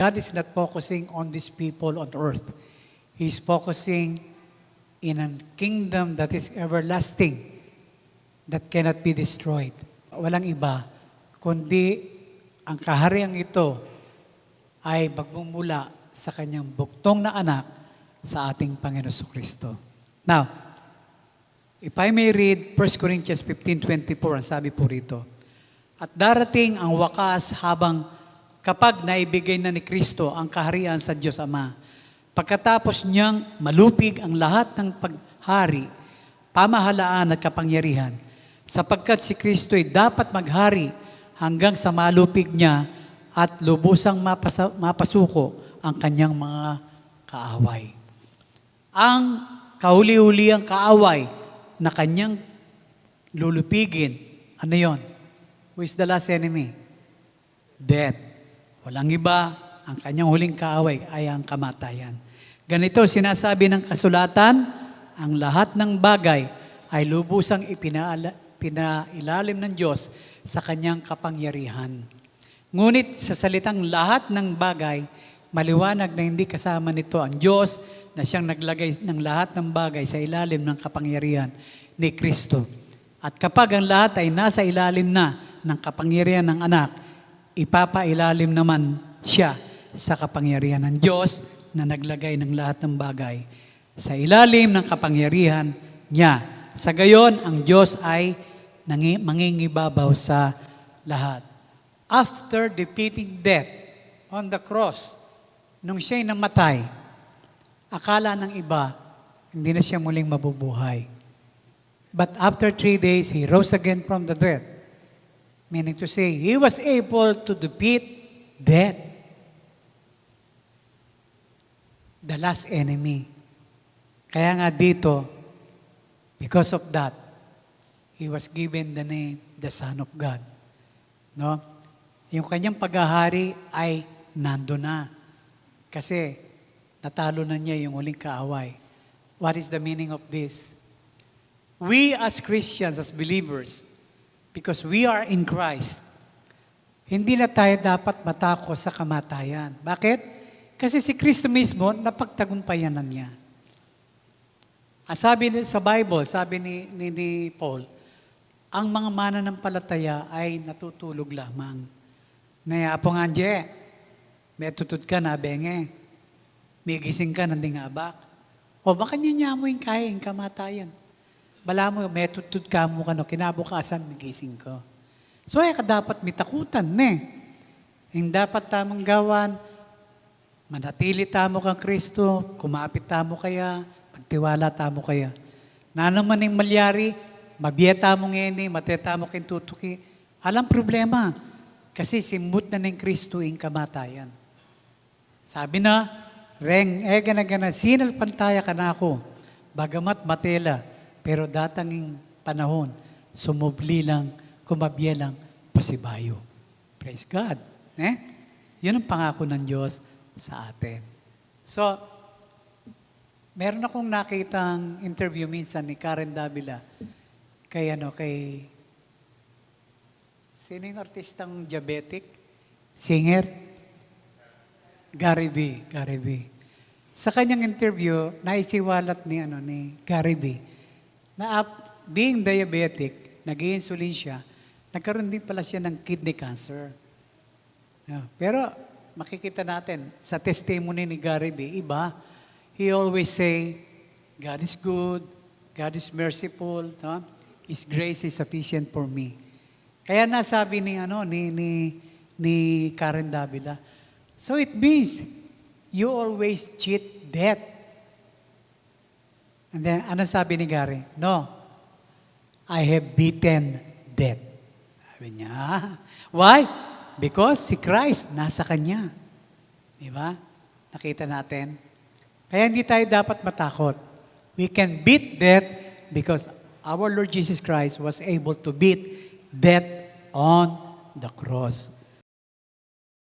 God is not focusing on these people on earth. He's focusing in a kingdom that is everlasting, that cannot be destroyed. Walang iba, kundi ang kahariang ito ay magmumula sa kanyang buktong na anak sa ating Panginoon Kristo. Now, if I may read 1 Corinthians 15.24, ang sabi po rito, At darating ang wakas habang kapag naibigay na ni Kristo ang kaharian sa Diyos Ama, pagkatapos niyang malupig ang lahat ng paghari, pamahalaan at kapangyarihan, sapagkat si Kristo ay dapat maghari hanggang sa malupig niya at lubusang mapasuko ang kanyang mga kaaway. Ang kahuli-huli ang kaaway na kanyang lulupigin, ano yon? Who is the last enemy? Death. Walang iba, ang kanyang huling kaaway ay ang kamatayan. Ganito sinasabi ng kasulatan, ang lahat ng bagay ay lubusang ipinaala, pinailalim ng Diyos sa kanyang kapangyarihan. Ngunit sa salitang lahat ng bagay, maliwanag na hindi kasama nito ang Diyos na siyang naglagay ng lahat ng bagay sa ilalim ng kapangyarihan ni Kristo. At kapag ang lahat ay nasa ilalim na ng kapangyarihan ng anak, ipapailalim naman siya sa kapangyarihan ng Diyos na naglagay ng lahat ng bagay sa ilalim ng kapangyarihan niya. Sa gayon, ang Diyos ay mangingibabaw sa lahat. After defeating death on the cross, nung siya'y namatay, akala ng iba, hindi na siya muling mabubuhay. But after three days, he rose again from the dead. Meaning to say, he was able to defeat death. The last enemy. Kaya nga dito, because of that, he was given the name, the Son of God. No? Yung kanyang paghahari ay nando na. Kasi natalo na niya yung uling kaaway. What is the meaning of this? We as Christians, as believers, because we are in Christ, hindi na tayo dapat matakot sa kamatayan. Bakit? Kasi si Kristo mismo, napagtagumpayan na niya. Ang sabi ni- sa Bible, sabi ni, ni, ni Paul, ang mga mananampalataya ay natutulog lamang. Naya po nga, Anje, may tutod ka na, benge. May gising ka, nanding abak. O baka niya kaya, yung kamatayan. Bala mo, may tutod ka mo ka, no, kinabukasan, may gising ko. So, ay ka dapat may takutan, ne. Yung dapat tamang gawan, manatili tamo kang Kristo, kumapit tamo kaya, pagtiwala tamo kaya. Na naman yung malyari, mabiyata mo ngayon, mateta mo kayong tutuki. Alam problema, kasi simut na ng Kristo yung kamatayan. Sabi na, Reng, eh gana gana, sinal pantaya ka na ako, bagamat matela, pero datanging panahon, sumubli lang, kumabye lang, pasibayo. Praise God. Eh? Yun ang pangako ng Diyos sa atin. So, meron akong nakitang interview minsan ni Karen Davila kay ano, kay Sino yung artistang diabetic? Singer? Gary B. Gary B. Sa kanyang interview, naisiwalat ni, ano, ni Gary B. na being diabetic, nag insulin siya, nagkaroon din pala siya ng kidney cancer. Pero makikita natin sa testimony ni Gary B, iba, he always say, God is good, God is merciful, no? His grace is sufficient for me. Kaya nasabi ni ano ni ni ni Karen Davila. So it means you always cheat death. And then ano sabi ni Gary? No. I have beaten death. Sabi niya. Why? Because si Christ nasa kanya. Di ba? Nakita natin. Kaya hindi tayo dapat matakot. We can beat death because our Lord Jesus Christ was able to beat death on the cross.